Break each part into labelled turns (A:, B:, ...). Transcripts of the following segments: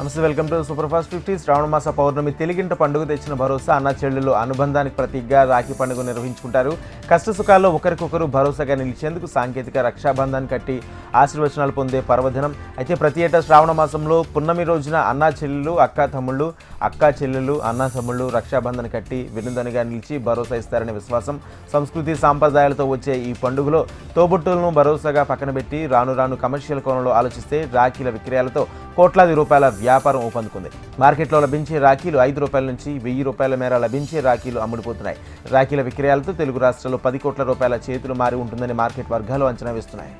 A: నమస్తే welcome to super fast fifty శ్రావణ మాస పౌర్ణమి తెలుగింట పండుగ తెచ్చిన భరోసా అన్న చెల్లెలు అనుబంధానికి ప్రతీకగా రాఖీ పండుగ నిర్వహించుకుంటారు. కష్ట సుఖాల్లో ఒకరికొకరు భరోసాగా నిలిచేందుకు సాంకేతిక రక్షాబంధాన్ని కట్టి ఆశీర్వచనాలు పొందే పర్వదినం. అయితే ప్రతి ఏటా శ్రావణ మాసంలో పున్నమి రోజున అన్నా చెల్లెలు అక్క తమ్ముళ్ళు అక్క చెల్లెలు అన్నా తమ్ముళ్ళు రక్షాబంధన్ కట్టి వినుదనిగా నిలిచి భరోసా ఇస్తారనే విశ్వాసం సంస్కృతి సాంప్రదాయాలతో వచ్చే ఈ పండుగలో తోబుట్టులను భరోసాగా పక్కన పెట్టి రాను రాను కమర్షియల్ కోణంలో ఆలోచిస్తే రాఖీల విక్రయాలతో కోట్లాది రూపాయల వ్యాపారం ఊపందుకుంది. మార్కెట్లో లభించే రాఖీలు ఐదు రూపాయల నుంచి వెయ్యి రూపాయల మేర లభించే రాఖీలు అమ్ముడుపోతున్నాయి. రాఖీల విక్రయాలతో తెలుగు రాష్ట్రాల్లో పది కోట్ల రూపాయల చేతులు మారి ఉంటుందని మార్కెట్ వర్గాలు అంచనా వేస్తున్నాయి.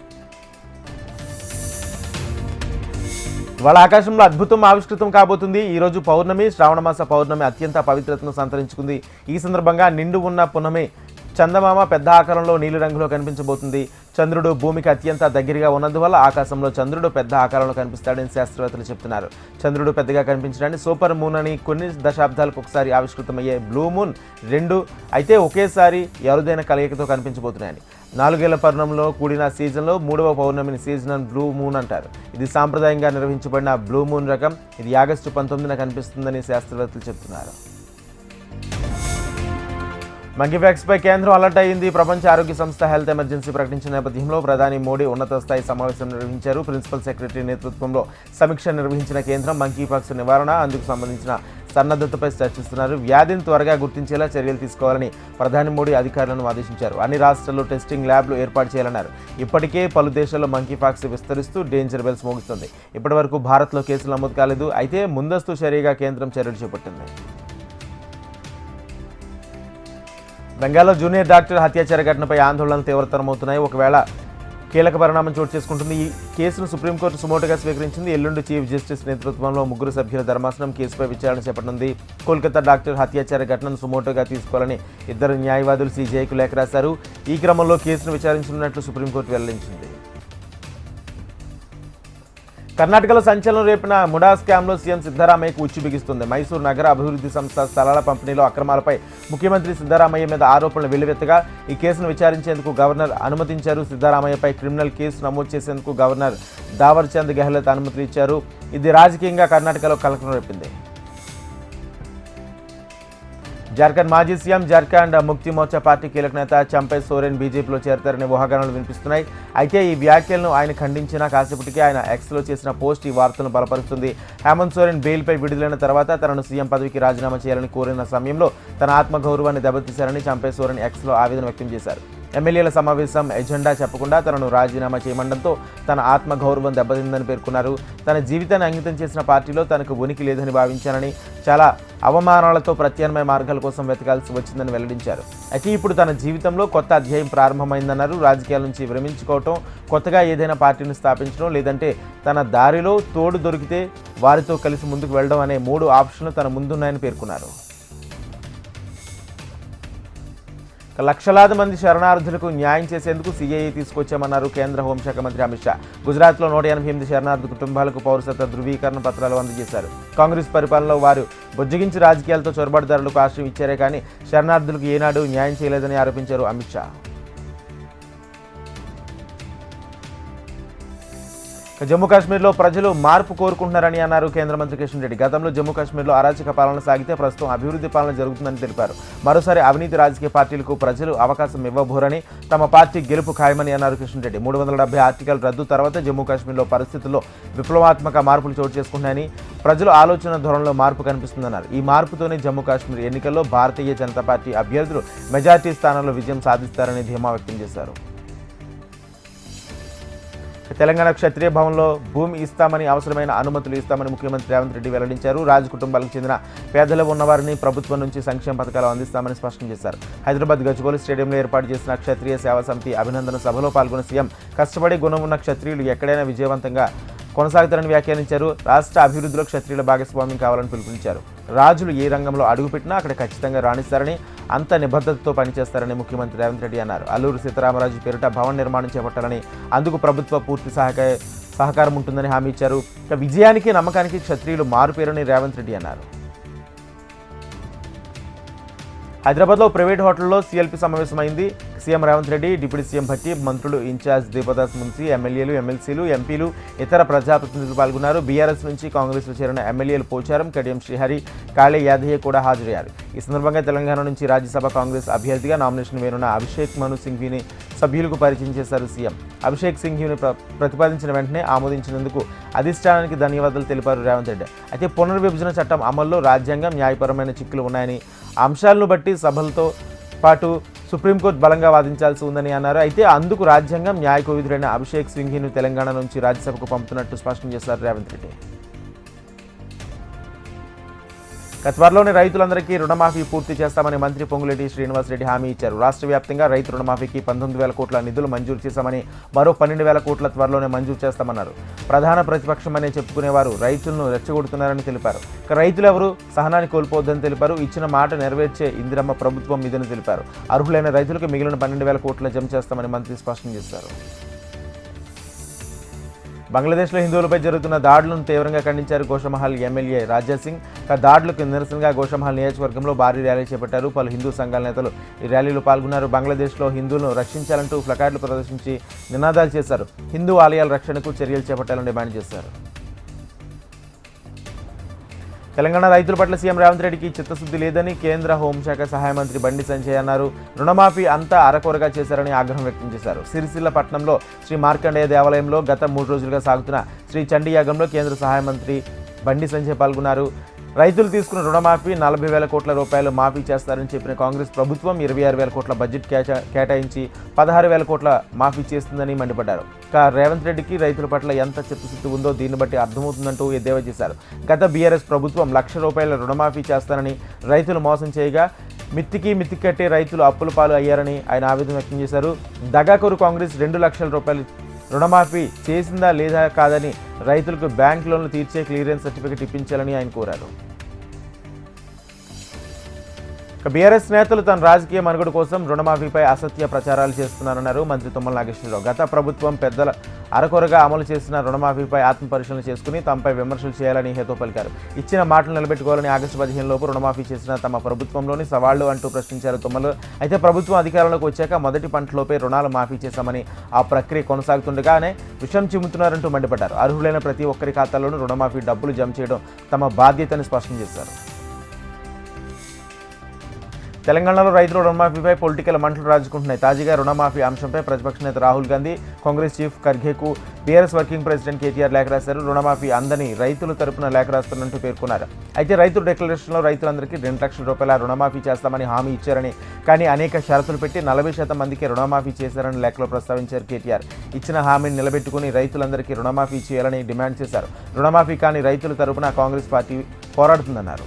A: వాళ్ళ ఆకాశంలో అద్భుతం ఆవిష్కృతం కాబోతుంది. ఈ రోజు పౌర్ణమి శ్రావణమాస పౌర్ణమి అత్యంత పవిత్రతను సంతరించుకుంది. ఈ సందర్భంగా నిండు ఉన్న పునమే చందమామ పెద్ద ఆకారంలో నీలి రంగులో కనిపించబోతుంది. చంద్రుడు భూమికి అత్యంత దగ్గరగా ఉన్నందువల్ల ఆకాశంలో చంద్రుడు పెద్ద ఆకారంలో కనిపిస్తాడని శాస్త్రవేత్తలు చెప్తున్నారు. చంద్రుడు పెద్దగా కనిపించడానికి సూపర్ మూన్ అని కొన్ని దశాబ్దాలకు ఒకసారి ఆవిష్కృతమయ్యే బ్లూ మూన్ రెండు అయితే ఒకేసారి ఎవరిదైన కలయికతో కనిపించబోతున్నాయని. నాలుగేళ్ళ పర్ణంలో కూడిన సీజన్లో మూడవ పౌర్ణమిని సీజనల్ బ్లూ మూన్ అంటారు. ఇది సాంప్రదాయంగా నిర్వహించబడిన బ్లూ మూన్ రకం. ఇది ఆగస్టు పంతొమ్మిదిన కనిపిస్తుందని శాస్త్రవేత్తలు చెప్తున్నారు. పై కేంద్రం అలర్ట్ అయింది. ప్రపంచ ఆరోగ్య సంస్థ హెల్త్ ఎమర్జెన్సీ ప్రకటించిన నేపథ్యంలో ప్రధాని మోడీ ఉన్నత స్థాయి సమావేశం నిర్వహించారు. ప్రిన్సిపల్ సెక్రటరీ నేతృత్వంలో సమీక్ష నిర్వహించిన కేంద్రం మంకీపాక్స్ నివారణ అందుకు సంబంధించిన సన్నద్ధతపై చర్చిస్తున్నారు. వ్యాధిని త్వరగా గుర్తించేలా చర్యలు తీసుకోవాలని ప్రధాని మోడీ అధికారులను ఆదేశించారు. అన్ని రాష్ట్రాల్లో టెస్టింగ్ ల్యాబ్లు ఏర్పాటు చేయాలన్నారు. ఇప్పటికే పలు దేశాల్లో మంకీపాక్స్ విస్తరిస్తూ డేంజర్ బెల్స్ మోగుస్తుంది ఇప్పటివరకు భారత్లో కేసులు నమోదు కాలేదు. అయితే ముందస్తు చర్యగా కేంద్రం చర్యలు చేపట్టింది. బెంగాల్లో జూనియర్ డాక్టర్ హత్యాచార ఘటనపై ఆందోళనలు తీవ్రతరమవుతున్నాయి. ఒకవేళ కీలక పరిణామం చోటు చేసుకుంటుంది ఈ కేసును సుప్రీంకోర్టు సుమోటుగా స్వీకరించింది. ఎల్లుండి చీఫ్ జస్టిస్ నేతృత్వంలో ముగ్గురు సభ్యుల ధర్మాసనం కేసుపై విచారణ చేపట్టనుంది. కోల్కతా డాక్టర్ హత్యాచార ఘటనను సుమోటోగా తీసుకోవాలని ఇద్దరు న్యాయవాదులు సీజేఐకు లేఖ రాశారు. ఈ క్రమంలో కేసును విచారించనున్నట్లు సుప్రీంకోర్టు వెల్లడించింది. కర్ణాటకలో సంచలనం రేపిన ముడా స్కామ్లో సీఎం సిద్ధరామయ్యకు ఉచ్చి బిగిస్తుంది. మైసూరు నగర అభివృద్ధి సంస్థ స్థలాల పంపిణీలో అక్రమాలపై ముఖ్యమంత్రి సిద్ధరామయ్య మీద ఆరోపణలు వెల్లువెత్తగా ఈ కేసును విచారించేందుకు గవర్నర్ అనుమతించారు. సిద్ధరామయ్యపై క్రిమినల్ కేసు నమోదు చేసేందుకు గవర్నర్ దావర్చంద్ గెహ్లత్ అనుమతి ఇచ్చారు ఇది రాజకీయంగా కర్ణాటకలో కలకలం రేపింది. జార్ఖండ్ మాజీ సీఎం జార్ఖండ్ ముక్తి మోర్చా పార్టీ కీలక నేత చంపై సోరెన్ బీజేపీలో చేరతారనే ఊహాగానాలు వినిపిస్తున్నాయి. అయితే ఈ వ్యాఖ్యలను ఆయన ఖండించిన కాసేపటికి ఆయన ఎక్స్లో చేసిన పోస్ట్ ఈ వార్తలను బలపరుస్తుంది. హేమంత్ సోరెన్ బెయిల్పై విడుదలైన తర్వాత తనను సీఎం పదవికి రాజీనామా చేయాలని కోరిన సమయంలో తన ఆత్మగౌరవాన్ని దెబ్బతీశారని చంపై సోరెన్ ఎక్స్లో ఆవేదన వ్యక్తం చేశారు. ఎమ్మెల్యేల సమావేశం ఎజెండా చెప్పకుండా తనను రాజీనామా చేయమండంతో తన ఆత్మగౌరవం దెబ్బతిందని పేర్కొన్నారు. తన జీవితాన్ని అంకితం చేసిన పార్టీలో తనకు ఉనికి లేదని భావించానని చాలా అవమానాలతో ప్రత్యామ్నాయ మార్గాల కోసం వెతకాల్సి వచ్చిందని వెల్లడించారు. అయితే ఇప్పుడు తన జీవితంలో కొత్త అధ్యాయం ప్రారంభమైందన్నారు. రాజకీయాల నుంచి విరమించుకోవటం కొత్తగా ఏదైనా పార్టీని స్థాపించడం లేదంటే తన దారిలో తోడు దొరికితే వారితో కలిసి ముందుకు వెళ్ళడం అనే మూడు ఆప్షన్లు తన ముందున్నాయని పేర్కొన్నారు. లక్షలాది మంది శరణార్థులకు న్యాయం చేసేందుకు సీఏఏ తీసుకొచ్చామన్నారు కేంద్ర హోంశాఖ మంత్రి అమిత్ షా. గుజరాత్లో నూట ఎనభై ఎనిమిది శరణార్థి కుటుంబాలకు పౌరసత్వ ధృవీకరణ పత్రాలు అందజేశారు. కాంగ్రెస్ పరిపాలనలో వారు బుజ్జగించి రాజకీయాలతో చొరబాటుదారులకు ఆశ్రయం ఇచ్చారే కానీ శరణార్థులకు ఏనాడు న్యాయం చేయలేదని ఆరోపించారు అమిత్ షా. జమ్మూ కాశ్మీర్లో ప్రజలు మార్పు కోరుకుంటున్నారని అన్నారు కేంద్ర మంత్రి కిషన్ రెడ్డి. గతంలో జమ్మూ కాశ్మీర్లో అరాచక పాలన సాగితే ప్రస్తుతం అభివృద్ధి పాలన జరుగుతుందని తెలిపారు. మరోసారి అవినీతి రాజకీయ పార్టీలకు ప్రజలు అవకాశం ఇవ్వబోరని తమ పార్టీ గెలుపు ఖాయమని అన్నారు కిషన్ రెడ్డి. మూడు వందల డెబ్బై ఆర్టికల్ రద్దు తర్వాత జమ్మూ కాశ్మీర్లో పరిస్థితుల్లో విప్లవాత్మక మార్పులు చోటు చేసుకున్నాయని ప్రజలు ఆలోచన ధోరణిలో మార్పు కనిపిస్తుందన్నారు. ఈ మార్పుతోనే జమ్మూ కాశ్మీర్ ఎన్నికల్లో భారతీయ జనతా పార్టీ అభ్యర్థులు మెజార్టీ స్థానంలో విజయం సాధిస్తారని ధీమా వ్యక్తం చేశారు. తెలంగాణ క్షత్రియ భవన్లో భూమి ఇస్తామని అవసరమైన అనుమతులు ఇస్తామని ముఖ్యమంత్రి రేవంత్ రెడ్డి వెల్లడించారు. రాజు కుటుంబాలకు చెందిన పేదలు ఉన్నవారిని ప్రభుత్వం నుంచి సంక్షేమ పథకాలు అందిస్తామని స్పష్టం చేశారు. హైదరాబాద్ గచ్చిబౌలి స్టేడియంలో ఏర్పాటు చేసిన క్షత్రియ సేవా సమితి అభినందన సభలో పాల్గొన్న సీఎం కష్టపడి గుణం ఉన్న క్షత్రియులు ఎక్కడైనా విజయవంతంగా కొనసాగుతారని వ్యాఖ్యానించారు. రాష్ట్ర అభివృద్ధిలో క్షత్రియుల భాగస్వామ్యం కావాలని పిలుపునిచ్చారు. రాజులు ఏ రంగంలో అడుగుపెట్టినా అక్కడ ఖచ్చితంగా రాణిస్తారని అంత నిబద్ధతతో పనిచేస్తారని ముఖ్యమంత్రి రేవంత్ రెడ్డి అన్నారు. అల్లూరు సీతారామరాజు పేరిట భవన నిర్మాణం చేపట్టాలని అందుకు ప్రభుత్వ పూర్తి సహక సహకారం ఉంటుందని హామీ ఇచ్చారు. ఇక విజయానికి నమ్మకానికి క్షత్రియులు మారుపేరని రేవంత్ రెడ్డి అన్నారు. హైదరాబాద్లో ప్రైవేట్ హోటల్లో CLP సమావేశమైంది. CM Revanth Reddy deputy CM Bhatti మంత్రులు ఇన్ఛార్జ్ దీపదాస్ మున్సి ఎమ్మెల్యేలు ఎమ్మెల్సీలు ఎంపీలు ఇతర ప్రజాప్రతినిధులు పాల్గొన్నారు. బీఆర్ఎస్ నుంచి కాంగ్రెస్లో చేరిన ఎమ్మెల్యేలు పోచారం కడియం శ్రీహరి కాళే యాదయ్య కూడా హాజరయ్యారు. ఈ సందర్భంగా తెలంగాణ నుంచి రాజ్యసభ కాంగ్రెస్ అభ్యర్థిగా నామినేషన్ వేరున్న అభిషేక్ మను సింఘ్వీని సభ్యులకు పరిచయం చేశారు సీఎం. అభిషేక్ సింఘ్వీని ప్ర ప్రతిపాదించిన వెంటనే ఆమోదించినందుకు అధిష్టానానికి ధన్యవాదాలు తెలిపారు రేవంత్ రెడ్డి. అయితే పునర్విభజన చట్టం అమల్లో రాజ్యాంగం న్యాయపరమైన చిక్కులు ఉన్నాయని అంశాలను బట్టి సభలతో పాటు సుప్రీంకోర్టు బలంగా వాదించాల్సి ఉందని అన్నారు. అయితే అందుకు రాజ్యాంగం న్యాయ కోవిదుడైన అభిషేక్ సింఘీను తెలంగాణ నుంచి రాజ్యసభకు పంపుతున్నట్టు స్పష్టం చేశారు రేవంత్ రెడ్డి. త్వరలోనే రైతులందరికీ రుణమాఫీ పూర్తి చేస్తామని మంత్రి పొంగులేటి శ్రీనివాసరెడ్డి హామీ ఇచ్చారు. రాష్ట్ర వ్యాప్తంగా రైతు రుణమాఫీకి పంతొమ్మిది వేల కోట్ల నిధులు మంజూరు చేశామని మరో పన్నెండు వేల కోట్ల త్వరలోనే మంజూరు చేస్తామన్నారు. ప్రధాన ప్రతిపక్షమని చెప్పుకునేవారు రైతులను రెచ్చగొడుతున్నారని తెలిపారు. రైతులెవరు? సహనాన్ని కోల్పోవద్దని తెలిపారు. ఇచ్చిన మాట నెరవేర్చే ఇందిరమ్మ ప్రభుత్వం ఇదని తెలిపారు. అర్హులైన రైతులకు మిగిలిన పన్నెండు వేల కోట్ల జమ చేస్తామని మంత్రి స్పష్టం చేశారు. బంగ్లాదేశ్లో హిందువులపై జరుగుతున్న దాడులను తీవ్రంగా ఖండించారు గోషమహల్ ఎమ్మెల్యే రాజా సింగ్. దాడులకు నిరసనగా గోషమహల్ నియోజకవర్గంలో భారీ ర్యాలీ చేపట్టారు. పలు హిందూ సంఘాల నేతలు ఈ ర్యాలీలో పాల్గొన్నారు. బంగ్లాదేశ్లో హిందువులను రక్షించాలంటూ ప్లకార్డులు ప్రదర్శించి నినాదాలు చేశారు. హిందూ ఆలయాల రక్షణకు చర్యలు చేపట్టాలని డిమాండ్ చేశారు. తెలంగాణ రైతుల పట్ల సీఎం రేవంత్ రెడ్డికి చిత్తశుద్ధి లేదని కేంద్ర హోంశాఖ సహాయ మంత్రి బండి సంజయ్ అన్నారు. రుణమాఫీ అంతా అరకొరగా చేశారని ఆగ్రహం వ్యక్తం చేశారు. సిరిసిల్ల పట్టణంలో శ్రీ మార్కండేయ దేవాలయంలో గత మూడు రోజులుగా సాగుతున్న శ్రీ చండీ యాగంలో కేంద్ర సహాయ మంత్రి బండి సంజయ్ పాల్గొన్నారు. రైతులు తీసుకున్న రుణమాఫీ నలభై వేల కోట్ల రూపాయలు మాఫీ చేస్తారని చెప్పిన కాంగ్రెస్ ప్రభుత్వం ఇరవై ఆరు వేల కోట్ల బడ్జెట్ కేటాయించి పదహారు వేల కోట్ల మాఫీ చేస్తుందని మండిపడ్డారు. ఇక రేవంత్ రెడ్డికి రైతుల పట్ల ఎంత చిత్తశుద్ధి ఉందో దీన్ని బట్టి అర్థమవుతుందంటూ ఎద్దేవా చేశారు. గత బీఆర్ఎస్ ప్రభుత్వం లక్ష రూపాయల రుణమాఫీ చేస్తానని రైతులు మోసం చేయగా మిత్తికి మిత్తి కట్టే రైతులు అప్పుల పాలు అయ్యారని ఆయన ఆవేదన వ్యక్తం చేశారు. దగాకోరు కాంగ్రెస్ రెండు లక్షల రూపాయలు రుణమాఫీ చేసిందా లేదా కాదని రైతులకు బ్యాంక్ లోన్లు తీర్చే క్లియరెన్స్ సర్టిఫికెట్ ఇప్పించాలని ఆయన కోరారు. బీఆర్ఎస్ నేతలు తన రాజకీయ మనుగడ కోసం రుణమాఫీపై అసత్య ప్రచారాలు చేస్తున్నారన్నారు మంత్రి తుమ్మల నాగేశ్వరరావు. గత ప్రభుత్వం పెద్దల అరకొరగా అమలు చేసిన రుణమాఫీపై ఆత్మపరిశీలన చేసుకుని తమపై విమర్శలు చేయాలని హేతో పలికారు. ఇచ్చిన మాటలు నిలబెట్టుకోవాలని ఆగస్టు పదిహేను లోపు రుణమాఫీ చేసిన తమ ప్రభుత్వంలోని సవాళ్ళు అంటూ ప్రశ్నించారు తుమ్మలు. అయితే ప్రభుత్వం అధికారంలోకి వచ్చాక మొదటి పంటలోపై రుణాలు మాఫీ చేశామని ఆ ప్రక్రియ కొనసాగుతుండగానే విషం చిమ్ముతున్నారంటూ మండిపడ్డారు. అర్హులైన ప్రతి ఒక్కరి ఖాతాలోనూ రుణమాఫీ డబ్బులు జమ చేయడం తమ బాధ్యతని స్పష్టం చేశారు. తెలంగాణలో రైతుల రుణమాఫీపై పొలిటికల్ మంటలు రాజుకుంటున్నాయి. తాజాగా రుణమాఫీ అంశంపై ప్రతిపక్ష నేత రాహుల్ గాంధీ కాంగ్రెస్ చీఫ్ ఖర్గేకు బీఆర్ఎస్ వర్కింగ్ ప్రెసిడెంట్ కేటీఆర్ లేఖ రాశారు. రుణమాఫీ అందని రైతుల తరపున లేఖ రాస్తున్నట్టు పేర్కొన్నారు. అయితే రైతు డిక్లరేషన్లో రైతులందరికీ రెండు లక్షల రూపాయల రుణమాఫీ చేస్తామని హామీ ఇచ్చారని కానీ అనేక షరతులు పెట్టి నలభై శాతం మందికి రుణమాఫీ చేశారని లేఖలో ప్రస్తావించారు కేటీఆర్. ఇచ్చిన హామీని నిలబెట్టుకుని రైతులందరికీ రుణమాఫీ చేయాలని డిమాండ్ చేశారు. రుణమాఫీ కానీ రైతుల తరపున కాంగ్రెస్ పార్టీ పోరాడుతుందన్నారు.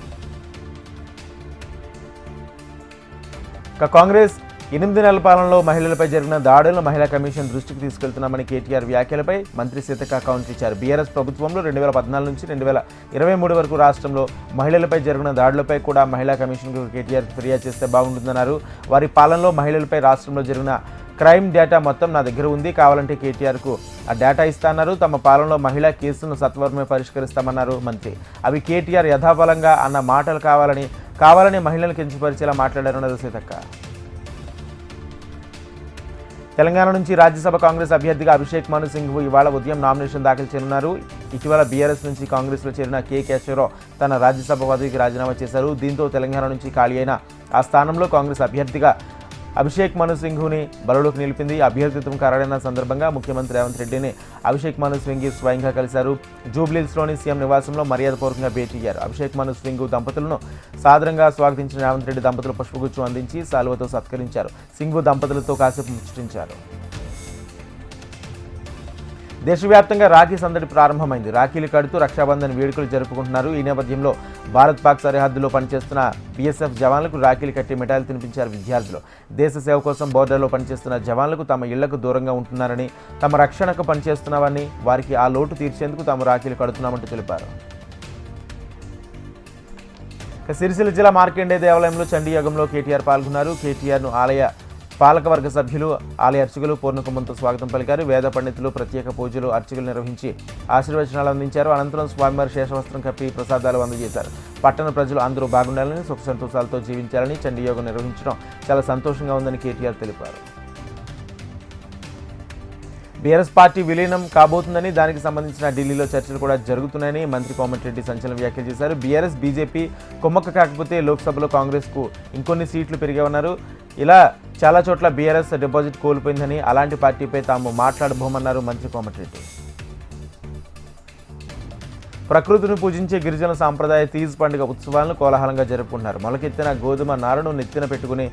A: ఇక కాంగ్రెస్ ఎనిమిది నెలల పాలనలో మహిళలపై జరిగిన దాడులను మహిళా కమిషన్ దృష్టికి తీసుకెళ్తున్నామని కేటీఆర్ వ్యాఖ్యలపై మంత్రి సీతక్క కౌంటర్ ఇచ్చారు. బీఆర్ఎస్ ప్రభుత్వంలో రెండు వేల పద్నాలుగు నుంచి రెండు వేల ఇరవై మూడు వరకు రాష్ట్రంలో మహిళలపై జరిగిన దాడులపై కూడా మహిళా కమిషన్కు కేటీఆర్ ఫిర్యాదు చేస్తే బాగుంటుందన్నారు. వారి పాలనలో మహిళలపై రాష్ట్రంలో జరిగిన క్రైమ్ డేటా మొత్తం నా దగ్గర ఉంది. కావాలంటే కేటీఆర్కు ఆ డేటా ఇస్తాన్నారు. తమ పాలనలో మహిళా కేసులను సత్వరమే పరిష్కరిస్తామన్నారు మంత్రి. అవి కేటీఆర్ యథాబలంగా అన్న మాటలు కావాలని కావాలని మహిళలను కించపరిచేలా మాట్లాడారన్నది సీతక్క. తెలంగాణ నుంచి రాజ్యసభ కాంగ్రెస్ అభ్యర్థిగా అభిషేక్ మను సింగ్ ఇవాళ ఉదయం నామినేషన్ దాఖలు చేయనున్నారు. ఇటీవల బీఆర్ఎస్ నుంచి కాంగ్రెస్లో చేరిన కె కేశవరావు తన రాజ్యసభ పదవికి రాజీనామా చేశారు. దీంతో తెలంగాణ నుంచి ఖాళీ అయిన ఆ స్థానంలో కాంగ్రెస్ అభ్యర్థిగా అభిషేక్ మను సింఘుని బరిలోకి నిలిపింది. అభ్యర్థిత్వం ఖరారైన సందర్భంగా ముఖ్యమంత్రి రేవంత్ రెడ్డిని అభిషేక్ మను స్వింగ్ స్వయంగా కలిశారు. జూబ్లీస్లోని సీఎం నివాసంలో మర్యాదపూర్వకంగా భేటీ అయ్యారు. అభిషేక్ మను సింగ్ దంపతులను సాదరంగా స్వాగతించిన రేవంత్ రెడ్డి దంపతులు పుష్పగుచ్చం అందించి సాల్వతో సత్కరించారు. సింఘు దంపతులతో కాసేపు ముచ్చటించారు. దేశవ్యాప్తంగా రాఖీ సందడి ప్రారంభమైంది. రాఖీలు కడుతూ రక్షాబంధన్ వేడుకలు జరుపుకుంటున్నారు. ఈ నేపథ్యంలో భారత్ పాక్ సరిహద్దులో పనిచేస్తున్న బీఎస్ఎఫ్ జవాన్లకు రాఖీలు కట్టి మిఠాయిలు తినిపించారు విద్యార్థులు. దేశ సేవ కోసం బోర్డర్లో పనిచేస్తున్న జవాన్లకు తమ ఇళ్ళకు దూరంగా ఉంటున్నారని తమ రక్షణకు పనిచేస్తున్నామని వారికి ఆ లోటు తీర్చేందుకు తాము రాఖీలు కడుతున్నామంటూ తెలిపారు. సిరిసిల్ల జిల్లా మార్కండే దేవాలయంలో చండీయోగంలో కేటీఆర్ పాల్గొన్నారు. కేటీఆర్ను ఆలయ పాలకవర్గ సభ్యులు ఆలయ అర్చకులు పూర్ణకుంభంతో స్వాగతం పలికారు. వేద పండితులు ప్రత్యేక పూజలు అర్చకులు నిర్వహించి ఆశీర్వచనాలు అందించారు. అనంతరం స్వామివారి శేషవస్త్రం కప్పి ప్రసాదాలు అందజేశారు. పట్టణ ప్రజలు అందరూ బాగుండాలని సుఖ సంతోషాలతో జీవించాలని చండీయోగం నిర్వహించడం చాలా సంతోషంగా ఉందని కేటీఆర్ తెలిపారు. బీఆర్ఎస్ పార్టీ విలీనం కాబోతుందని దానికి సంబంధించిన ఢిల్లీలో చర్చలు కూడా జరుగుతున్నాయని మంత్రి కోమటిరెడ్డి సంచలన వ్యాఖ్యలు చేశారు. బీఆర్ఎస్ బీజేపీ కుమ్మక్క కాకపోతే లోక్సభలో కాంగ్రెస్కు ఇంకొన్ని సీట్లు పెరిగామన్నారు ఇలా చాలా చోట్ల బీఆర్ఎస్ డిపాజిట్ కోల్పోయిందని అలాంటి పార్టీపై తాము మాట్లాడబోమన్నారు మంత్రి కోమటిరెడ్డి. ప్రకృతిని పూజించే గిరిజన సాంప్రదాయ తీజ్ పండుగ ఉత్సవాలను కోలాహలంగా జరుపుకుంటున్నారు. మొలకెత్తిన గోధుమ నారను నెత్తిన పెట్టుకుని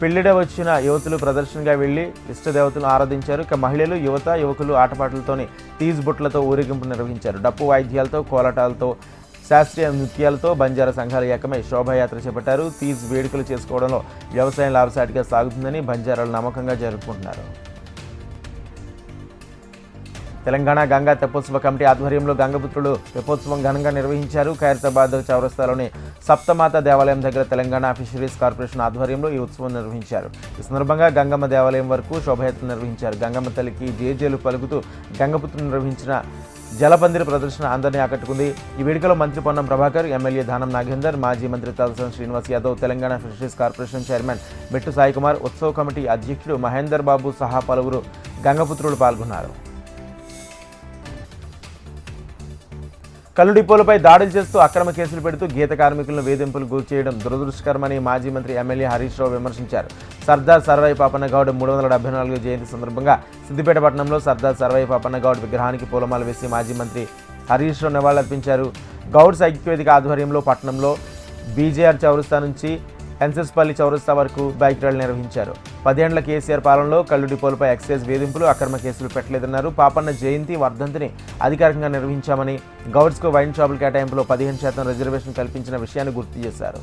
A: పెళ్ళిడ వచ్చిన యువతులు ప్రదర్శనగా వెళ్ళి ఇష్టదేవతలను ఆరాధించారు. ఇక మహిళలు యువత యువకులు ఆటపాటలతోని తీజ్ బుట్లతో ఊరేగింపు నిర్వహించారు. డప్పు వాయిద్యాలతో కోలాటాలతో శాస్త్రీయ నృత్యాలతో బంజారా సంఘాల ఏకమై శోభాయాత్ర చేపట్టారు. తీజ్ వేడుకలు చేసుకోవడంలో వ్యవసాయం లాభసాటిగా సాగుతుందని బంజారాలు నమ్మకంగా జరుపుకుంటున్నారు. తెలంగాణ గంగా తెప్పోత్సవ కమిటీ ఆధ్వర్యంలో గంగపుత్రులు తెప్పోత్సవం ఘనంగా నిర్వహించారు. ఖైరతాబాద్ చౌరస్తాలోని సప్తమాత దేవాలయం దగ్గర తెలంగాణ ఫిషరీస్ కార్పొరేషన్ ఆధ్వర్యంలో ఈ ఉత్సవం నిర్వహించారు. ఈ సందర్భంగా గంగమ్మ దేవాలయం వరకు శోభయాత్ర నిర్వహించారు. గంగమ్మ తల్లికి జేజేలు పలుకుతూ గంగపుత్రులు నిర్వహించిన జలపందిరి ప్రదర్శన అందరినీ ఆకట్టుకుంది. ఈ వేడుకలో మంత్రి పొన్నం ప్రభాకర్ ఎమ్మెల్యే దానం నాగేందర్ మాజీ మంత్రి Talasani Srinivas Yadav Telangana fisheries corporation chairman Mettu Saikumar ఉత్సవ కమిటీ అధ్యక్షుడు మహేందర్ బాబు సహా పలువురు గంగపుత్రులు పాల్గొన్నారు. కల్లుడిపోలపై దాడులు చేస్తూ అక్రమ కేసులు పెడుతూ గీత కార్మికులను వేధింపులు గురి చేయడం దురదృష్టకరమని మాజీ మంత్రి ఎమ్మెల్యే హరీష్ రావు విమర్శించారు. సర్దార్ సర్వై పాపన్నగౌడ్ మూడు వందల డెబ్బై నాలుగు జయంతి సందర్భంగా సిద్దిపేట పట్టణంలో సర్దార్ సర్వై పాపన్నగౌడ్ విగ్రహానికి పూలమాల వేసి మాజీ మంత్రి హరీష్ రావు నివాళులర్పించారు. గౌడ్ ఐక్యవేదిక ఆధ్వర్యంలో పట్టణంలో బీజేఆర్ చౌరస్తా నుంచి ఎన్సెస్పల్లి చౌరస్తా వరకు బైక్ ర్యాలీ నిర్వహించారు. పదేండ్ల కేసీఆర్ పాలనలో కళ్ళు డిపోలపై ఎక్సైజ్ వేధింపులు అక్రమ కేసులు పెట్టలేదన్నారు. పాపన్న జయంతి వర్ధంతిని అధికారికంగా నిర్వహించామని గౌడ్స్కు వైన్ షాపుల కేటాయింపులో పదిహేను శాతం రిజర్వేషన్ కల్పించిన విషయాన్ని గుర్తు చేశారు.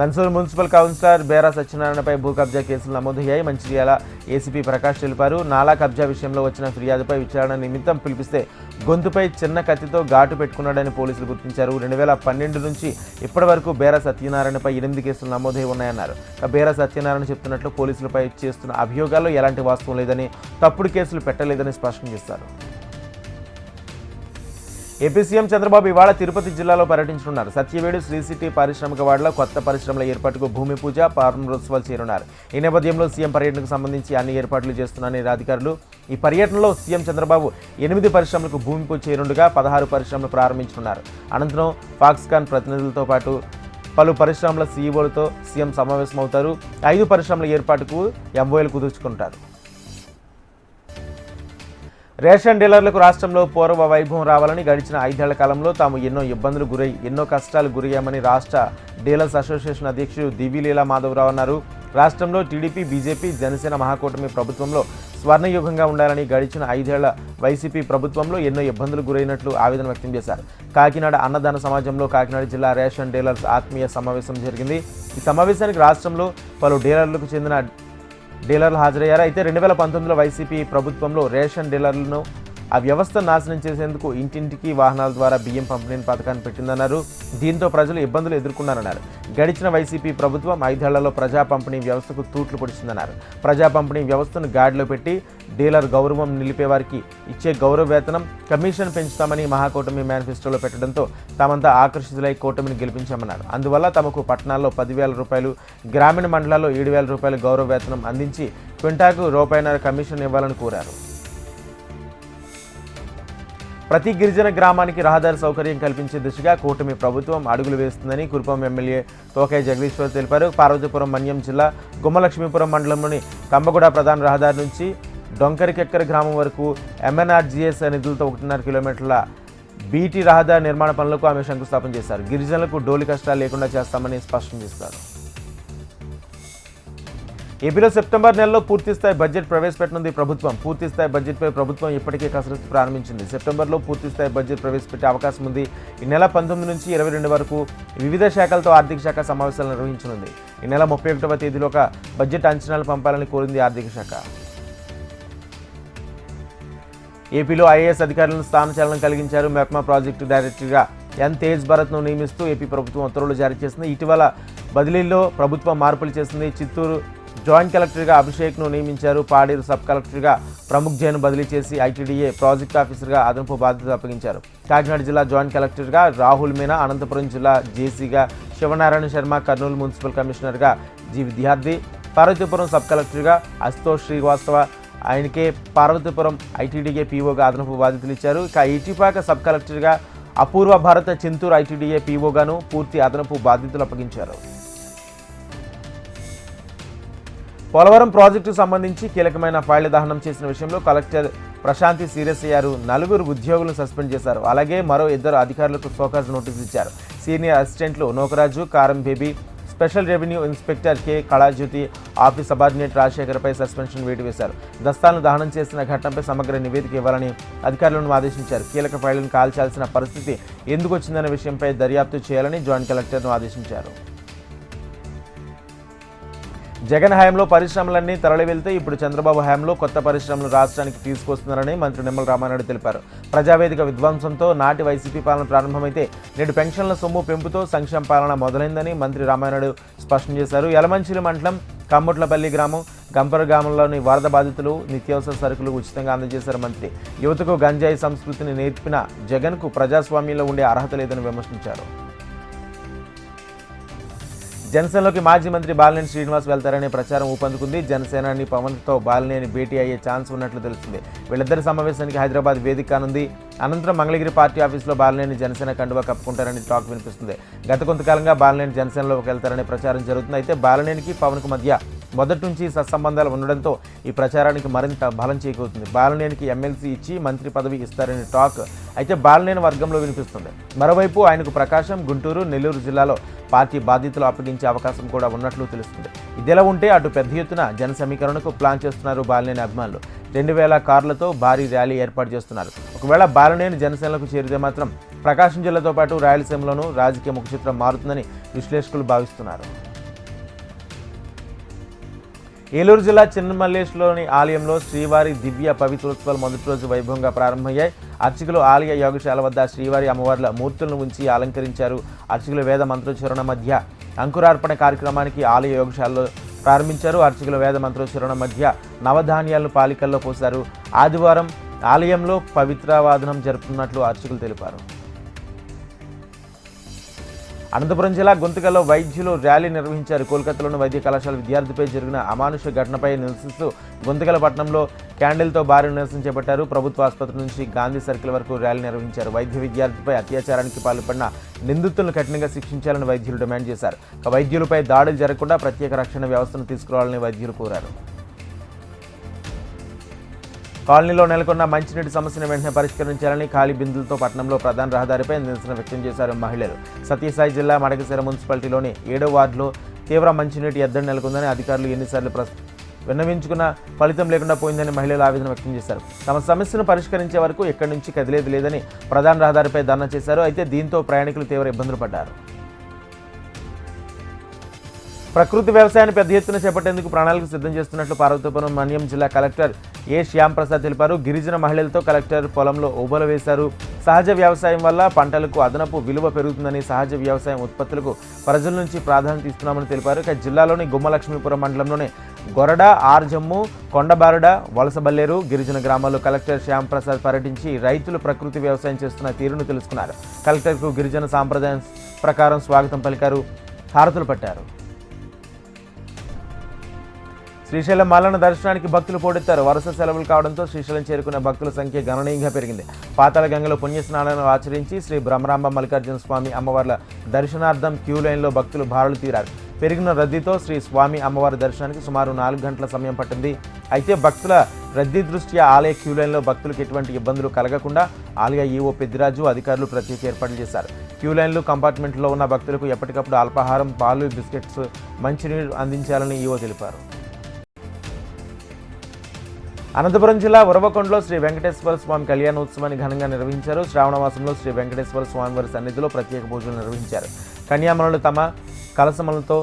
A: నన్సూర్ మున్సిపల్ కౌన్సిలర్ బేరా సత్యనారాయణపై భూ కబ్జా కేసులు నమోదయ్యాయి. మంచిర్యాల ఏసీపీ ప్రకాష్ తెలిపారు. నాలా కబ్జా విషయంలో వచ్చిన ఫిర్యాదుపై విచారణ నిమిత్తం పిలిపిస్తే గొంతుపై చిన్న కత్తితో ఘాటు పెట్టుకున్నాడని పోలీసులు గుర్తించారు. రెండు వేల పన్నెండు నుంచి ఇప్పటి వరకు బేరా సత్యనారాయణపై ఎనిమిది కేసులు నమోదై ఉన్నాయన్నారు. బేరా సత్యనారాయణ చెప్తున్నట్లు పోలీసులపై చేస్తున్న అభియోగాల్లో ఎలాంటి వాస్తవం లేదని తప్పుడు కేసులు పెట్టలేదని స్పష్టం చేశారు ఏపీ సీఎం చంద్రబాబు ఇవాళ తిరుపతి జిల్లాలో పర్యటించనున్నారు. సత్యవేడు శ్రీ సిటీ పారిశ్రామిక వాడలో కొత్త పరిశ్రమల ఏర్పాటుకు భూమి పూజ ప్రారంభోత్సవాలు చేరున్నారు ఈ నేపథ్యంలో సీఎం పర్యటనకు సంబంధించి అన్ని ఏర్పాట్లు చేస్తున్నారని అధికారులు. ఈ పర్యటనలో సీఎం చంద్రబాబు ఎనిమిది పరిశ్రమలకు భూమి పూజ చేరుండగా పదహారు పరిశ్రమలు ప్రారంభించనున్నారు. అనంతరం ఫాక్స్కాన్ ప్రతినిధులతో పాటు పలు పరిశ్రమల సీఈఓలతో సీఎం సమావేశమవుతారు. ఐదు పరిశ్రమల ఏర్పాటుకు ఎంఓఎలు కుదుర్చుకుంటారు. రేషన్ డీలర్లకు రాష్ట్రంలో పూర్వ వైభవం రావాలని గడిచిన ఐదేళ్ళ కాలంలో తాము ఎన్నో ఇబ్బందులు గురై ఎన్నో కష్టాలు గురయ్యామని రాష్ట్ర డీలర్స్ అసోసియేషన్ అధ్యక్షుడు దివిలీలా మాధవరావు అన్నారు. రాష్ట్రంలో టీడీపీ బీజేపీ జనసేన మహాకూటమి ప్రభుత్వంలో స్వర్ణయుగంగా ఉండాలని గడిచిన ఐదేళ్ళ వైసీపీ ప్రభుత్వంలో ఎన్నో ఇబ్బందులు గురైనట్లు ఆవేదన వ్యక్తం చేశారు. కాకినాడ అన్నదాన సమాజంలో కాకినాడ జిల్లా రేషన్ డీలర్స్ ఆత్మీయ సమావేశం జరిగింది. ఈ సమావేశానికి రాష్ట్రంలో పలు డీలర్లకు చెందిన డీలర్లు హాజరయ్యారు. అయితే రెండు వేల పంతొమ్మిదిలో వైసీపీ ప్రభుత్వంలో రేషన్ డీలర్లను ఆ వ్యవస్థ నాశనం చేసేందుకు ఇంటింటికి వాహనాల ద్వారా బియ్యం పంపిణీ పథకాన్ని పెట్టిందన్నారు. దీంతో ప్రజలు ఇబ్బందులు ఎదుర్కొన్నారన్నారు. గడిచిన వైసీపీ ప్రభుత్వం ఐదేళ్ళలో ప్రజా పంపిణీ వ్యవస్థకు తూట్లు పొడిచిందన్నారు. ప్రజా పంపిణీ వ్యవస్థను గాడిలో పెట్టి డీలర్ గౌరవం నిలిపే వారికి ఇచ్చే గౌరవ వేతనం కమిషన్ పెంచుతామని మహాకూటమి మేనిఫెస్టోలో పెట్టడంతో తామంతా ఆకర్షితులై కూటమిని గెలిపించామన్నారు. అందువల్ల తమకు పట్టణాల్లో పదివేల రూపాయలు గ్రామీణ మండలాల్లో ఏడు వేల రూపాయలు గౌరవ వేతనం అందించి క్వింటాకు రూపాయిన్నర కమిషన్ ఇవ్వాలని కోరారు. ప్రతి గిరిజన గ్రామానికి రహదారి సౌకర్యం కల్పించే దిశగా కూటమి ప్రభుత్వం అడుగులు వేస్తుందని కురుపం ఎమ్మెల్యే తోకాయ జగదీశ్వర్ తెలిపారు. పార్వతీపురం మన్యం జిల్లా గుమ్మలక్ష్మీపురం మండలంలోని కంబగూడ ప్రధాన రహదారి నుంచి డొంకరికెక్కర గ్రామం వరకు ఎంఎన్ఆర్జీఎస్ నిధులతో ఒకటిన్నర కిలోమీటర్ల బీటీ రహదారి నిర్మాణ పనులకు ఆమె శంకుస్థాపన చేశారు. గిరిజనులకు డోలి కష్టాలు లేకుండా చేస్తామని స్పష్టం చేశారు. ఏపీలో సెప్టెంబర్ నెలలో పూర్తిస్థాయి బడ్జెట్ ప్రవేశపెట్టనుంది ప్రభుత్వం. పూర్తిస్థాయి బడ్జెట్పై ప్రభుత్వం ఇప్పటికే కసరత్తు ప్రారంభించింది. సెప్టెంబర్లో పూర్తిస్థాయి బడ్జెట్ ప్రవేశపెట్టే అవకాశం ఉంది. ఈ నెల పంతొమ్మిది నుంచి ఇరవై రెండు వరకు వివిధ శాఖలతో ఆర్థిక శాఖ సమావేశాలు నిర్వహించనుంది. ఈ నెల ముప్పై ఒకటవ తేదీలో ఒక బడ్జెట్ అంచనాలు పంపాలని కోరింది ఆర్థిక శాఖ. ఏపీలో ఐఏఎస్ అధికారులను స్థానచలనం కలిగించారు మెప్మా ప్రాజెక్టు డైరెక్టర్గా ఎన్ తేజ్ భరత్ను నియమిస్తూ ఏపీ ప్రభుత్వం ఉత్తర్వులు జారీ చేసింది. ఇటీవల బదిలీల్లో ప్రభుత్వం మార్పులు చేసింది. చిత్తూరు జాయింట్ కలెక్టర్గా అభిషేక్ను నియమించారు. పాడేరు సబ్ కలెక్టర్గా ప్రముఖ్ జైన్ బదిలీ చేసి ఐటీడీఏ ప్రాజెక్ట్ ఆఫీసర్గా అదనపు బాధ్యతలు అప్పగించారు. కాకినాడ జిల్లా జాయింట్ కలెక్టర్గా రాహుల్ మీనా అనంతపురం జిల్లా జేసీగా శివనారాయణ శర్మ కర్నూలు మున్సిపల్ కమిషనర్గా జి విద్యార్థి పార్వతీపురం సబ్ కలెక్టర్గా అశుతోష్ శ్రీవాస్తవ ఆయనకే పార్వతీపురం ఐటీడీఏ పీఓగా అదనపు బాధ్యతలు ఇచ్చారు. ఇక ఇటిపాక సబ్ కలెక్టర్గా అపూర్వ భారత చింతూరు ఐటీడీఏ పీఓగాను పూర్తి అదనపు బాధ్యతలు అప్పగించారు. పోలవరం ప్రాజెక్టుకు సంబంధించి కీలకమైన ఫైళ్ళ దహనం చేసిన విషయంలో కలెక్టర్ ప్రశాంతి సీరియస్ అయ్యారు. నలుగురు ఉద్యోగులను సస్పెండ్ చేశారు. అలాగే మరో ఇద్దరు అధికారులకు ఫోకస్ నోటీస్ ఇచ్చారు. సీనియర్ అసిస్టెంట్లు Nokaraju Karam Baby special revenue inspector K. Kalajyothi office subordinate రాజశేఖర్పై suspension వేటు వేశారు. దస్తాలను దహనం చేసిన ఘటనపై సమగ్ర నివేదిక ఇవ్వాలని అధికారులను ఆదేశించారు. కీలక ఫైళ్ళను కాల్చాల్సిన పరిస్థితి ఎందుకు వచ్చిందనే విషయంపై దర్యాప్తు చేయాలని జాయింట్ కలెక్టర్ను ఆదేశించారు. జగన్ హయాంలో పరిశ్రమలన్నీ తరలి వెళ్తే ఇప్పుడు చంద్రబాబు హయాంలో కొత్త పరిశ్రమలు రాష్ట్రానికి తీసుకొస్తున్నారని మంత్రి నిమ్మల రామానాయుడు తెలిపారు. ప్రజావేదిక విధ్వంసంతో నాటి వైసీపీ పాలన ప్రారంభమైతే నేడు పెన్షన్ల సొమ్ము పెంపుతో సంక్షేమ పాలన మొదలైందని మంత్రి రామానాయుడు స్పష్టం చేశారు. యలమంచిలి మండలం కమ్మట్లపల్లి గ్రామం గంపర గ్రామంలోని వరద బాధితులు నిత్యావసర సరుకులు ఉచితంగా అందజేశారు మంత్రి. యువతకు గంజాయి సంస్కృతిని నేర్పిన జగన్కు ప్రజాస్వామ్యంలో ఉండే అర్హత లేదని విమర్శించారు. జనసేనలోకి మాజీ మంత్రి బాలినేని శ్రీనివాస్ వెళ్తారనే ప్రచారం ఊపందుకుంది. జనసేనాని పవన్తో బాలినేని భేటీ అయ్యే ఛాన్స్ ఉన్నట్లు తెలుస్తుంది. వీళ్ళిద్దరి సమావేశానికి హైదరాబాద్ వేదిక కానుంది. అనంతరం మంగళగిరి పార్టీ ఆఫీసులో బాలినేని జనసేన కండువా కప్పుకుంటారని టాక్ వినిపిస్తుంది. గత కొంతకాలంగా బాలినేని జనసేనలోకి వెళ్తారనే ప్రచారం జరుగుతుంది. అయితే బాలినేనికి పవన్కు మధ్య మొదటి నుంచి సత్సంబంధాలు ఉండడంతో ఈ ప్రచారానికి మరింత బలం చేకూరుతుంది. బాలనేనికి ఎమ్మెల్సీ ఇచ్చి మంత్రి పదవి ఇస్తారని టాక్ అయితే బాలనేని వర్గంలో వినిపిస్తుంది. మరోవైపు ఆయనకు ప్రకాశం గుంటూరు నెల్లూరు జిల్లాలో పార్టీ బాధ్యతలు అప్పగించే అవకాశం కూడా ఉన్నట్లు తెలుస్తుంది. ఇదిలా ఉంటే అటు పెద్ద ఎత్తున జన సమీకరణకు ప్లాన్ చేస్తున్నారు బాలనేని అభిమానులు. రెండు వేల కార్లతో భారీ ర్యాలీ ఏర్పాటు చేస్తున్నారు. ఒకవేళ బాలనేని జనసేనలకు చేరితే మాత్రం ప్రకాశం జిల్లాతో పాటు రాయలసీమలోనూ రాజకీయ ముఖచిత్రం మారుతుందని విశ్లేషకులు భావిస్తున్నారు. ఏలూరు జిల్లా చిన్నమల్లేశ్లోని ఆలయంలో శ్రీవారి దివ్య పవిత్రోత్సవాలు మొదటి రోజు వైభవంగా ప్రారంభమయ్యాయి. అర్చకులు ఆలయ యోగశాల వద్ద శ్రీవారి అమ్మవార్ల మూర్తులను ఉంచి అలంకరించారు. అర్చకులు వేద మంత్రోచ్చరణ మధ్య అంకురార్పణ కార్యక్రమానికి ఆలయ యోగశాలలో ప్రారంభించారు. అర్చకులు వేద మంత్రోచ్చరణ మధ్య నవధాన్యాలను పాలికల్లో పోశారు. ఆదివారం ఆలయంలో పవిత్రవాదనం జరుపుతున్నట్లు అర్చకులు తెలిపారు. అనంతపురం జిల్లా గుంతకల్లో వైద్యులు ర్యాలీ నిర్వహించారు. కోల్కతాలోని వైద్య కళాశాల విద్యార్థిపై జరిగిన అమానుష ఘటనపై నిరసిస్తూ గుంతకల పట్టణంలో క్యాండిల్తో భారీ నిరసన చేపట్టారు. ప్రభుత్వ ఆసుపత్రి నుంచి గాంధీ సర్కిల్ వరకు ర్యాలీ నిర్వహించారు. వైద్య విద్యార్థిపై అత్యాచారానికి పాల్పడిన నిందితులను కఠినంగా శిక్షించాలని వైద్యులు డిమాండ్ చేశారు. వైద్యులపై దాడులు జరగకుండా ప్రత్యేక రక్షణ వ్యవస్థను తీసుకురావాలని వైద్యులు కోరారు. కాలనీలో నెలకొన్న మంచినీటి సమస్యను వెంటనే పరిష్కరించాలని ఖాళీ బిందులతో పట్టణంలో ప్రధాన రహదారిపై నిరసన వ్యక్తం చేశారు మహిళలు. సత్యసాయి జిల్లా మడకసిర మున్సిపాలిటీలోని ఏడో వార్డులో తీవ్ర మంచినీటి ఎద్దడి నెలకొందని అధికారులు ఎన్నిసార్లు ప్రస్ విన్నవించుకున్న ఫలితం లేకుండా పోయిందని మహిళలు ఆవేదన వ్యక్తం చేశారు. తమ సమస్యను పరిష్కరించే వరకు ఎక్కడి నుంచి కదిలేదు లేదని ప్రధాన రహదారిపై ధర్నా చేశారు. అయితే దీంతో ప్రయాణికులు తీవ్ర ఇబ్బందులు పడ్డారు. ప్రకృతి వ్యవసాయాన్ని పెద్ద ఎత్తున చేపట్టేందుకు ప్రణాళిక సిద్ధం చేస్తున్నట్లు పార్వతీపురం మన్యం జిల్లా కలెక్టర్ ఏ శ్యామ్ ప్రసాద్ తెలిపారు. గిరిజన మహిళలతో కలెక్టర్ పొలంలో ఊబల వేశారు. సహజ వ్యవసాయం వల్ల పంటలకు అదనపు విలువ పెరుగుతుందని సహజ వ్యవసాయం ఉత్పత్తులకు ప్రజల నుంచి ప్రాధాన్యత ఇస్తున్నామని తెలిపారు. ఇక జిల్లాలోని గుమ్మలక్ష్మీపురం మండలంలోని గొరడ ఆర్జమ్ము కొండబారుడ వలసబల్లేరు గిరిజన గ్రామాల్లో కలెక్టర్ శ్యామ్ ప్రసాద్ పర్యటించి రైతులు ప్రకృతి వ్యవసాయం చేస్తున్న తీరును తెలుసుకున్నారు. కలెక్టర్కు గిరిజన సాంప్రదాయం ప్రకారం స్వాగతం పలికారు. హారతులు పట్టారు. శ్రీశైలం మల్లన్న దర్శనానికి భక్తులు పోటెత్తారు. వరుస సెలవులు కావడంతో శ్రీశైలం చేరుకున్న భక్తుల సంఖ్య గణనీయంగా పెరిగింది. పాతాల గంగలో పుణ్యస్నానాలను ఆచరించి శ్రీ బ్రహ్మరాంబ మల్లికార్జున స్వామి అమ్మవార్ల దర్శనార్థం క్యూ లైన్లో భక్తులు భారలు తీరారు. పెరిగిన రద్దీతో శ్రీ స్వామి అమ్మవారి దర్శనానికి సుమారు నాలుగు గంటల సమయం పట్టింది. అయితే భక్తుల రద్దీ దృష్ట్యా ఆలయ క్యూ లైన్లో భక్తులకు ఎటువంటి ఇబ్బందులు కలగకుండా ఆలయ ఈవో పెద్దిరాజు అధికారులు ప్రత్యేక ఏర్పాట్లు చేశారు. క్యూ లైన్లు కంపార్ట్మెంట్లో ఉన్న భక్తులకు ఎప్పటికప్పుడు అల్పాహారం పాలు బిస్కెట్స్ మంచినీరు అందించాలని ఈవో తెలిపారు. అనంతపురం జిల్లా ఉరవకొండలో శ్రీ వెంకటేశ్వర స్వామి కళ్యాణోత్సవాన్ని ఘనంగా నిర్వహించారు. శ్రావణ మాసంలో శ్రీ వెంకటేశ్వర స్వామి వారి సన్నిధిలో ప్రత్యేక పూజలు నిర్వహించారు. కన్యామణులు తమ కలసమలతో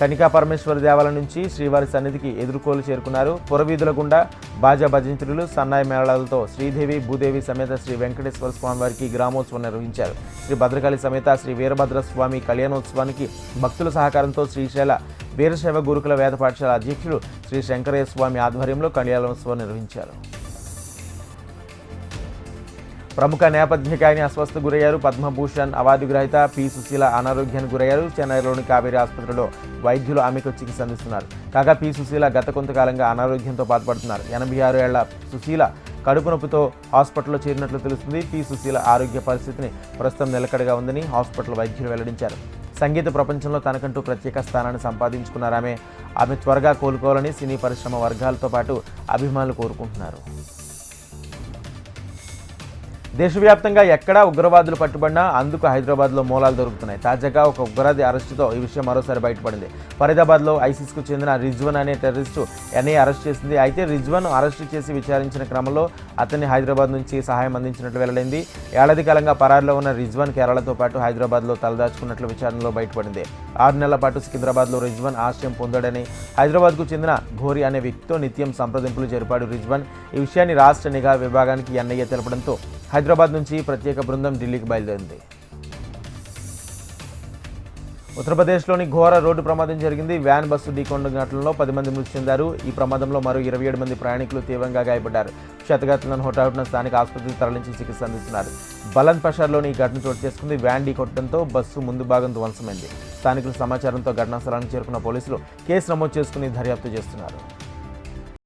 A: కనికా పరమేశ్వర దేవాలయం నుంచి శ్రీవారి సన్నిధికి ఎదుర్కోలు చేరుకున్నారు. పురవీధుల గుండా బాజా భజంత్రులు సన్నాయి మేళాలతో శ్రీదేవి భూదేవి సమేత శ్రీ వెంకటేశ్వర స్వామి వారికి గ్రామోత్సవం నిర్వహించారు. శ్రీ భద్రకాళి సమేత శ్రీ వీరభద్ర స్వామి కళ్యాణోత్సవానికి భక్తుల సహకారంతో శ్రీశైల వీరశైవ గురుకుల వేద పాఠశాల అధ్యక్షులు శ్రీ శంకరయ్య స్వామి ఆధ్వర్యంలో కళ్యాణోత్సవం నిర్వహించారు. ప్రముఖ నేపథ్య గాయని అస్వస్థ గురయ్యారు. పద్మభూషణ్ అవార్డు గ్రహీత పి. సుశీల అనారోగ్యానికి గురయ్యారు. చెన్నైలోని కావేరీ ఆసుపత్రిలో వైద్యులు ఆమెకు చికిత్స అందిస్తున్నారు. కాగా పి. సుశీల గత కొంతకాలంగా అనారోగ్యంతో బాధపడుతున్నారు. ఎనభై ఆరు ఏళ్ళ సుశీల కడుపు నొప్పితో హాస్పిటల్లో చేరినట్లు తెలుస్తుంది. పి. సుశీల ఆరోగ్య పరిస్థితిని ప్రస్తుతం నిలకడగా ఉందని హాస్పిటల్ వైద్యులు వెల్లడించారు. సంగీత ప్రపంచంలో తనకంటూ ప్రత్యేక స్థానాన్ని సంపాదించుకున్నారామె. ఆమె త్వరగా కోలుకోవాలని సినీ పరిశ్రమ వర్గాలతో పాటు అభిమానులు కోరుకుంటున్నారు. దేశవ్యాప్తంగా ఎక్కడా ఉగ్రవాదులు పట్టుబడినా అందుకు హైదరాబాద్లో మూలాలు దొరుకుతున్నాయి. తాజాగా ఒక ఉగ్రవాది అరెస్టుతో ఈ విషయం మరోసారి బయటపడింది. ఫరీదాబాద్లో ఐసిస్కు చెందిన రిజ్వన్ అనే టెర్రరిస్టు ఎన్ఐ అరెస్ట్ చేసింది. అయితే రిజ్వన్ అరెస్టు చేసి విచారించిన క్రమంలో అతన్ని హైదరాబాద్ నుంచి సహాయం అందించినట్లు వెల్లడైంది. ఏడాది కాలంగా పరారులో ఉన్న రిజ్వన్ కేరళతో పాటు హైదరాబాద్లో తలదాచుకున్నట్లు విచారణలో బయటపడింది. ఆరు నెలల పాటు సికింద్రాబాద్లో రిజ్వన్ ఆశ్రయం పొందాడని హైదరాబాద్కు చెందిన ఘోరి అనే వ్యక్తితో నిత్యం సంప్రదింపులు జరిపాడు రిజ్వన్. ఈ విషయాన్ని రాష్ట్ర నిఘా విభాగానికి ఎన్ఐఏ తెలపడంతో హైదరాబాద్ నుంచి ప్రత్యేక బృందం ఢిల్లీకి బయలుదేరింది. ఉత్తరప్రదేశ్లోని ఘోర రోడ్డు ప్రమాదం జరిగింది. వ్యాన్ బస్సు ఢీకొండ ఘటనలో పది మంది మృతి చెందారు. ఈ ప్రమాదంలో మరో ఇరవై ఏడు మంది ప్రయాణికులు తీవ్రంగా గాయపడ్డారు. క్షతగాత్రులను హోటాహుటిన స్థానిక ఆసుపత్రికి తరలించి చికిత్స అందిస్తున్నారు. బలన్ పషార్లోని ఈ ఘటన చోటు చేసుకుంది. వ్యాన్ ఢీకొట్టడంతో బస్సు ముందు భాగం ధ్వంసమైంది స్థానికుల సమాచారంతో ఘటనా స్థలానికి చేరుకున్న పోలీసులు కేసు నమోదు చేసుకుని దర్యాప్తు చేస్తున్నారు.